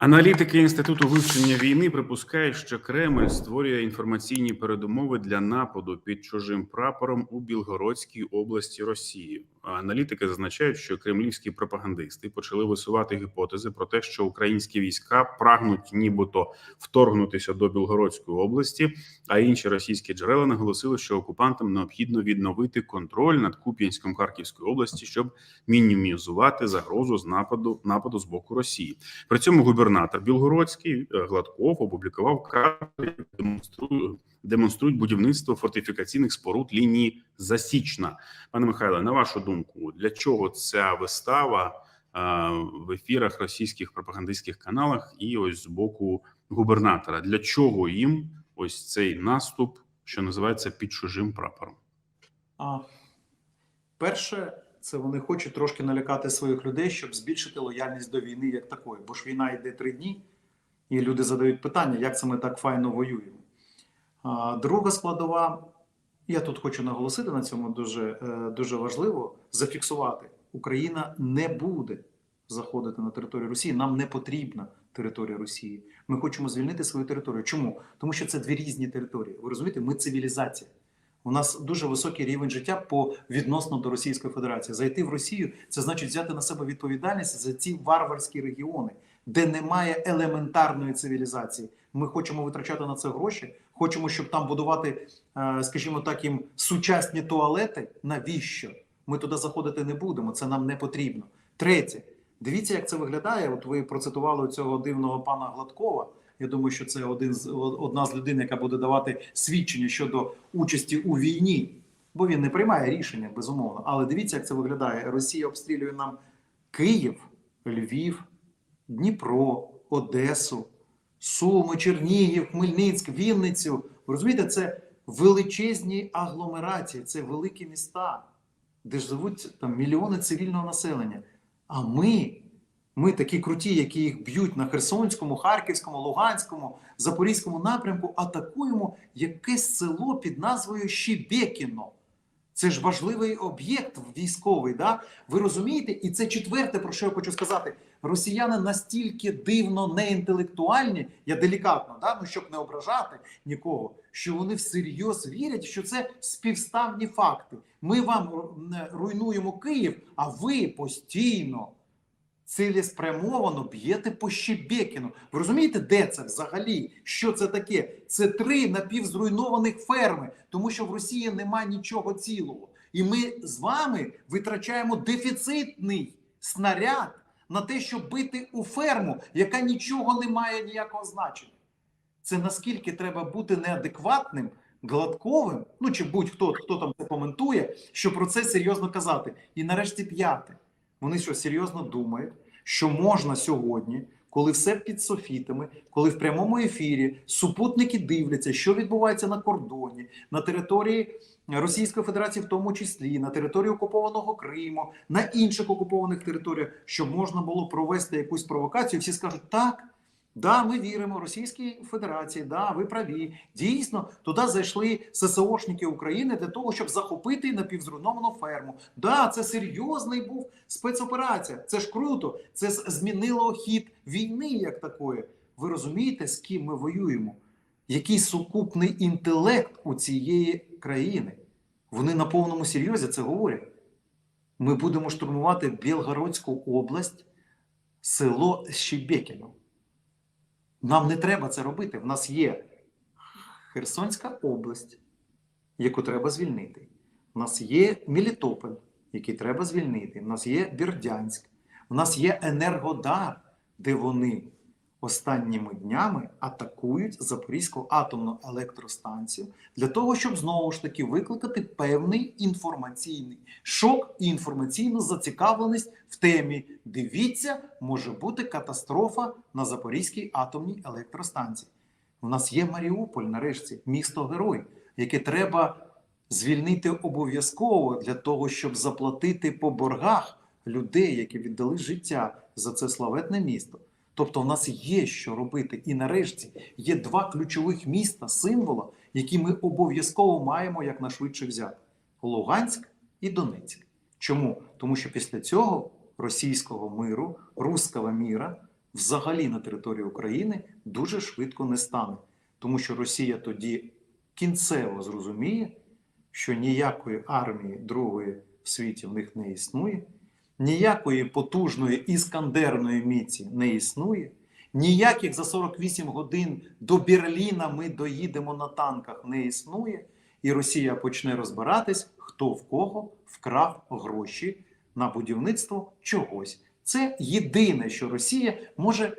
Аналітики інституту вивчення війни припускають, що Кремль створює інформаційні передумови для нападу під чужим прапором у Білгородській області Росії. Аналітики зазначають, що кремлівські пропагандисти почали висувати гіпотези про те, що українські війська прагнуть нібито вторгнутися до Білгородської області. А інші російські джерела наголосили, що окупантам необхідно відновити контроль над Куп'янськом Харківської області, щоб мінімізувати загрозу з нападу нападу з боку Росії. При цьому губернатор Білгородський е, Гладков опублікував карти, які демонструють, будівництво фортифікаційних споруд лінії Засічна. Пане Михайле, на вашу думку, для чого ця вистава е, в ефірах російських пропагандистських каналах і ось з боку губернатора? Для чого їм ось цей наступ, що називається під чужим прапором? А перше, це вони хочуть трошки налякати своїх людей, щоб збільшити лояльність до війни як такої. Бо ж війна йде три дні, і люди задають питання, як це ми так файно воюємо. Друга складова, я тут хочу наголосити на цьому дуже, е, дуже важливо зафіксувати: Україна не буде заходити на територію Росії. Нам не потрібна територія Росії. Ми хочемо звільнити свою територію. Чому? Тому що це дві різні території. Ви розумієте, ми цивілізація. У нас дуже високий рівень життя по відносно до Російської Федерації. Зайти в Росію це значить взяти на себе відповідальність за ці варварські регіони, де немає елементарної цивілізації. Ми хочемо витрачати на це гроші. Хочемо, щоб там будувати, е, скажімо так, їм сучасні туалети. Навіщо? Ми туди заходити не будемо. Це нам не потрібно. Третє, дивіться, як це виглядає. От ви процитували цього дивного пана Гладкова. Я думаю, що це один з одна з людей, яка буде давати свідчення щодо участі у війні, бо він не приймає рішення, безумовно. Але дивіться, як це виглядає. Росія обстрілює нам Київ, Львів, Дніпро, Одесу, Суми, Чернігів, Хмельницьк, Вінницю. Ви розумієте, це величезні агломерації, це великі міста, де ж живуть там мільйони цивільного населення. А ми. Ми такі круті, які їх б'ють на Херсонському, Харківському, Луганському, Запорізькому напрямку, атакуємо якесь село під назвою Щебекіно. Це ж важливий об'єкт військовий. Да? Ви розумієте? І це четверте, про що я хочу сказати. Росіяни настільки дивно неінтелектуальні, я делікатно, да? ну щоб не ображати нікого, що вони всерйоз вірять, що це співставні факти. Ми вам руйнуємо Київ, а ви постійно цілеспрямовано б'єте по Щебекіну. Ви розумієте, де це взагалі? Що це таке? Це три напівзруйнованих ферми, тому що в Росії немає нічого цілого. І ми з вами витрачаємо дефіцитний снаряд на те, щоб бити у ферму, яка нічого не має ніякого значення. Це наскільки треба бути неадекватним, гладковим, ну чи будь-хто хто там це коментує, щоб про це серйозно казати. І нарешті п'яте. Вони що серйозно думають, що можна сьогодні, коли все під софітами, коли в прямому ефірі супутники дивляться, що відбувається на кордоні, на території Російської Федерації, в тому числі на території окупованого Криму, на інших окупованих територіях, що можна було провести якусь провокацію, всі скажуть так. Да, ми віримо Російській Федерації, да, ви праві. Дійсно, туди зайшли ССОшники України для того, щоб захопити напівзруйновану ферму. Да, це серйозний був спецоперація. Це ж круто. Це змінило хід війни як такої. Ви розумієте, з ким ми воюємо? Який сукупний інтелект у цієї країни? Вони на повному серйозі це говорять. Ми будемо штурмувати Білгородську область, село Щебекіно. Нам не треба це робити. В нас є Херсонська область, яку треба звільнити. У нас є Мілітополь, який треба звільнити. У нас є Бердянськ, у нас є Енергодар, де вони останніми днями атакують Запорізьку атомну електростанцію для того, щоб знову ж таки викликати певний інформаційний шок і інформаційну зацікавленість в темі. Дивіться, може бути катастрофа на Запорізькій атомній електростанції. У нас є Маріуполь, нарешті, місто герой, яке треба звільнити обов'язково для того, щоб заплатити по боргах людей, які віддали життя за це славетне місто. Тобто, в нас є що робити, і нарешті є два ключових міста, символа, які ми обов'язково маємо якнайшвидше взяти: Луганськ і Донецьк. Чому? Тому що після цього російського миру, руського міра, взагалі на території України дуже швидко не стане, тому що Росія тоді кінцево зрозуміє, що ніякої армії другої в світі в них не існує, ніякої потужної іскандерної міці не існує, ніяких за 48 годин до Берліна ми доїдемо на танках не існує, і Росія почне розбиратись, хто в кого вкрав гроші на будівництво чогось. Це єдине, що Росія може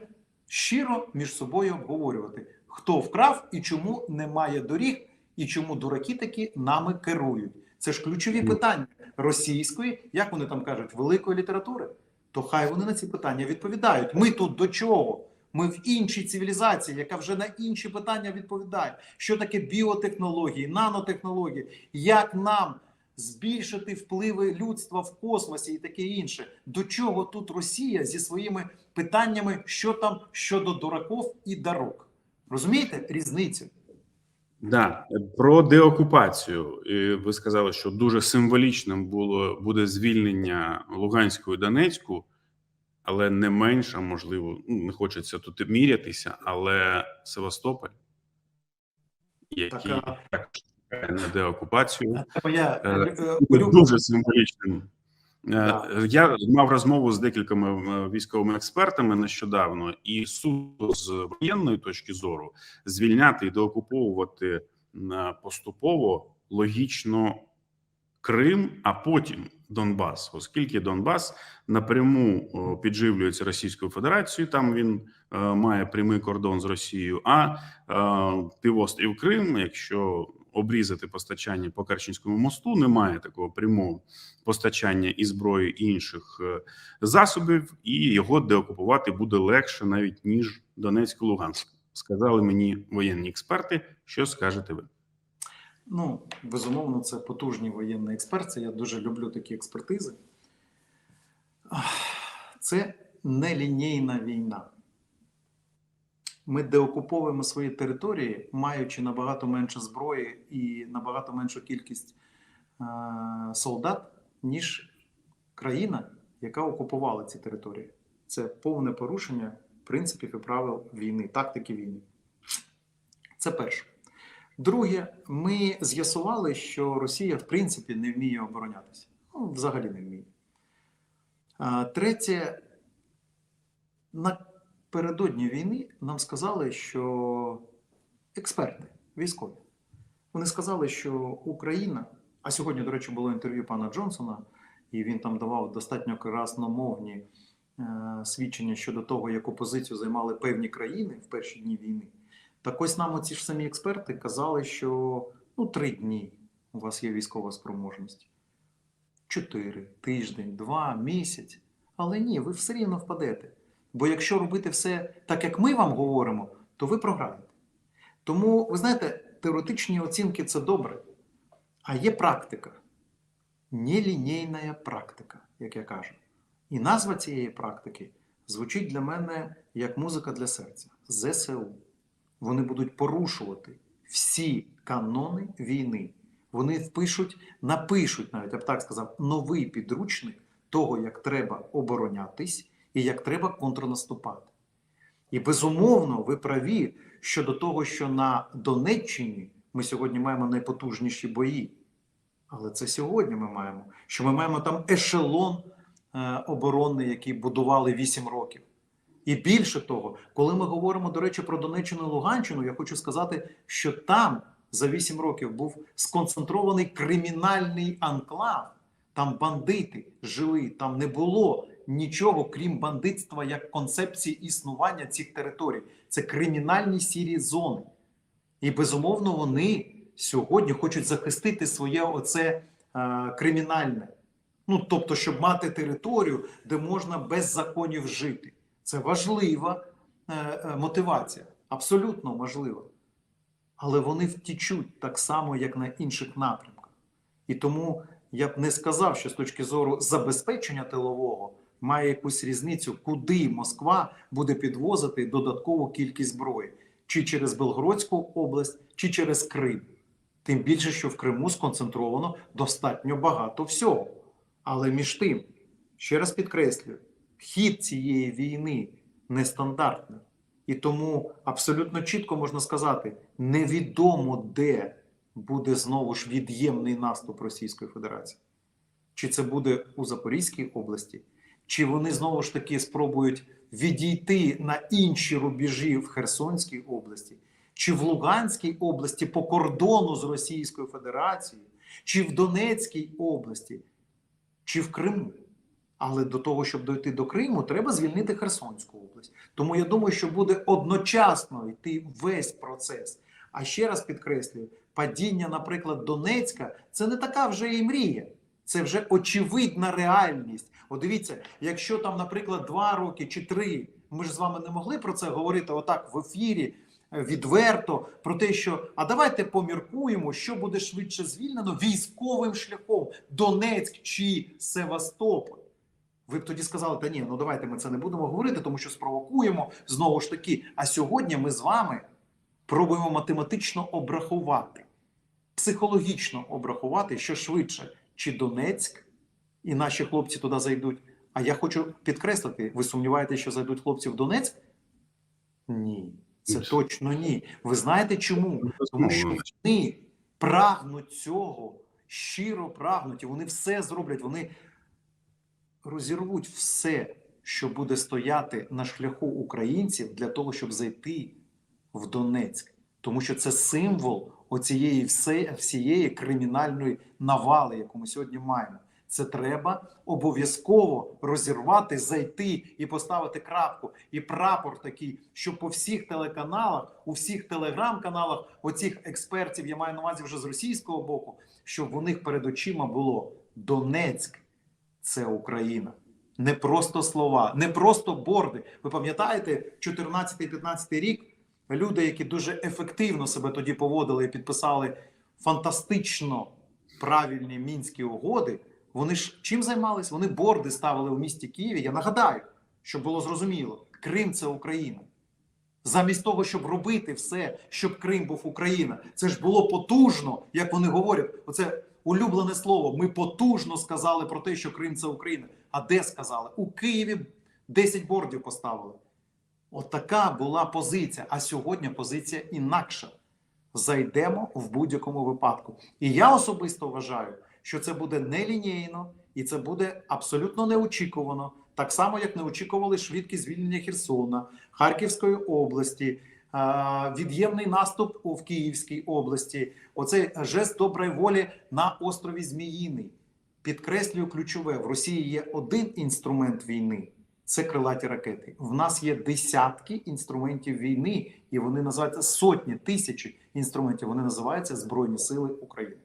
щиро між собою обговорювати, хто вкрав і чому немає доріг, і чому дураки такі нами керують. Це ж ключові Ну. питання російської, як вони там кажуть, великої літератури. То хай вони на ці питання відповідають. Ми тут до чого? Ми в іншій цивілізації, яка вже на інші питання відповідає. Що таке біотехнології, нанотехнології, як нам збільшити впливи людства в космосі і таке інше. До чого тут Росія зі своїми питаннями, що там щодо дураков і дарок? Розумієте різницю? Да, про деокупацію. Ви сказали, що дуже символічним було буде звільнення Луганську і Донецьку, але не менше, можливо, ну, не хочеться тут мірятися, але Севастополь, який Так, так на деокупацію, Я Е, е, Люба, дуже символічним. Е. Я мав розмову з декількома військовими експертами нещодавно, і суто з воєнної точки зору звільняти і деокуповувати е, поступово логічно Крим, а потім Донбас, оскільки Донбас напряму підживлюється Російською Федерацією, там він е, має прямий кордон з Росією. А півострів Крим, якщо обрізати постачання по Керченському мосту, немає такого прямого постачання і зброї і інших е, засобів, і його деокупувати буде легше навіть ніж Донецьк і Луганськ. Сказали мені воєнні експерти. Що скажете ви? Ну, безумовно, це потужні воєнні експерти. Я дуже люблю такі експертизи. Це нелінійна війна. Ми деокуповуємо свої території, маючи набагато менше зброї і набагато меншу кількість е- солдат, ніж країна, яка окупувала ці території. Це повне порушення принципів і правил війни, тактики війни. Це перше. Друге, ми з'ясували, що Росія в принципі не вміє оборонятися. Ну, взагалі не вміє. А, Третє, напередодні війни нам сказали, що експерти військові. Вони сказали, що Україна, а сьогодні, до речі, було інтерв'ю пана Джонсона, і він там давав достатньо красномовні е, свідчення щодо того, яку позицію займали певні країни в перші дні війни. Так ось нам оці ж самі експерти казали, що ну, три дні у вас є військова спроможність. Чотири, тиждень, два, місяць. Але ні, ви все рівно впадете. Бо якщо робити все так, як ми вам говоримо, то ви програєте. Тому, ви знаєте, теоретичні оцінки це добре. А є практика. Нелінійна практика, як я кажу. І назва цієї практики звучить для мене як музика для серця ЗСУ вони будуть порушувати всі канони війни. Вони впишуть, напишуть, навіть я б так сказав, новий підручник того, як треба оборонятись і як треба контрнаступати. І безумовно, ви праві щодо того, що на Донеччині ми сьогодні маємо найпотужніші бої. Але це сьогодні ми маємо, що ми маємо там ешелон е, оборонний, який будували 8 років. І більше того, коли ми говоримо, до речі, про Донеччину і Луганщину, я хочу сказати, що там за 8 років був сконцентрований кримінальний анклав. Там бандити жили, там не було нічого, крім бандитства як концепції існування цих територій. Це кримінальні сірі зони. І безумовно, вони сьогодні хочуть захистити своє оце е, кримінальне. Ну тобто, щоб мати територію, де можна без законів жити. Це важлива е, е, мотивація, абсолютно важлива. Але вони втічуть так само, як на інших напрямках. І тому я б не сказав, що з точки зору забезпечення тилового має якусь різницю, куди Москва буде підвозити додаткову кількість зброї, чи через Белгородську область, чи через Крим. Тим більше, що в Криму сконцентровано достатньо багато всього. Але між тим, ще раз підкреслюю, хід цієї війни нестандартне. І тому абсолютно чітко можна сказати: невідомо, де буде знову ж від'ємний наступ Російської Федерації. Чи це буде у Запорізькій області, чи вони знову ж таки спробують відійти на інші рубежі в Херсонській області, чи в Луганській області по кордону з Російською Федерацією, чи в Донецькій області, чи в Криму. Але до того, щоб дойти до Криму, треба звільнити Херсонську область. Тому я думаю, що буде одночасно йти весь процес. А ще раз підкреслюю: падіння, наприклад, Донецька це не така вже і мрія. Це вже очевидна реальність. От дивіться, якщо там, наприклад, два роки чи три, ми ж з вами не могли про це говорити отак в ефірі е, відверто, про те, що а давайте поміркуємо, що буде швидше звільнено військовим шляхом Донецьк чи Севастополь. Ви б тоді сказали, та ні, ну давайте ми це не будемо говорити, тому що спровокуємо знову ж таки. А сьогодні ми з вами пробуємо математично обрахувати, психологічно обрахувати, що швидше, чи Донецьк, і наші хлопці туди зайдуть. А я хочу підкреслити: ви сумніваєтеся, що зайдуть хлопці в Донецьк? Ні, це точно ні. Ви знаєте чому? Тому що вони прагнуть цього, щиро прагнуть, і вони все зроблять. Вони розірвуть все, що буде стояти на шляху українців для того, щоб зайти в Донецьк. Тому що це символ оцієї все, всієї кримінальної навали, яку ми сьогодні маємо. Це треба обов'язково розірвати, зайти і поставити крапку. І прапор такий, що по всіх телеканалах, у всіх телеграм-каналах, оцих експертів, я маю на увазі вже з російського боку, щоб у них перед очима було Донецьк це Україна. Не просто слова, не просто борди. Ви пам'ятаєте, 14-15 рік люди, які дуже ефективно себе тоді поводили і підписали фантастично правильні мінські угоди. Вони ж чим займались? Вони борди ставили у місті Києві. Я нагадаю, щоб було зрозуміло, Крим це Україна. Замість того, щоб робити все, щоб Крим був Україна, це ж було потужно, як вони говорять. Оце улюблене слово. Ми потужно сказали про те, що Крим це Україна. А де сказали? У Києві 10 бордів поставили. Отака була позиція. А сьогодні позиція інакша. Зайдемо в будь-якому випадку. І я особисто вважаю, що це буде нелінійно і це буде абсолютно неочікувано. Так само, як не очікували швидкість звільнення Херсона, Харківської області, е, від'ємний наступ в Київській області. Оцей жест доброї волі на острові Зміїний. Підкреслюю ключове: в Росії є один інструмент війни. Це крилаті ракети. В нас є десятки інструментів війни, і вони називаються сотні, тисячі інструментів. Вони називаються Збройні Сили України.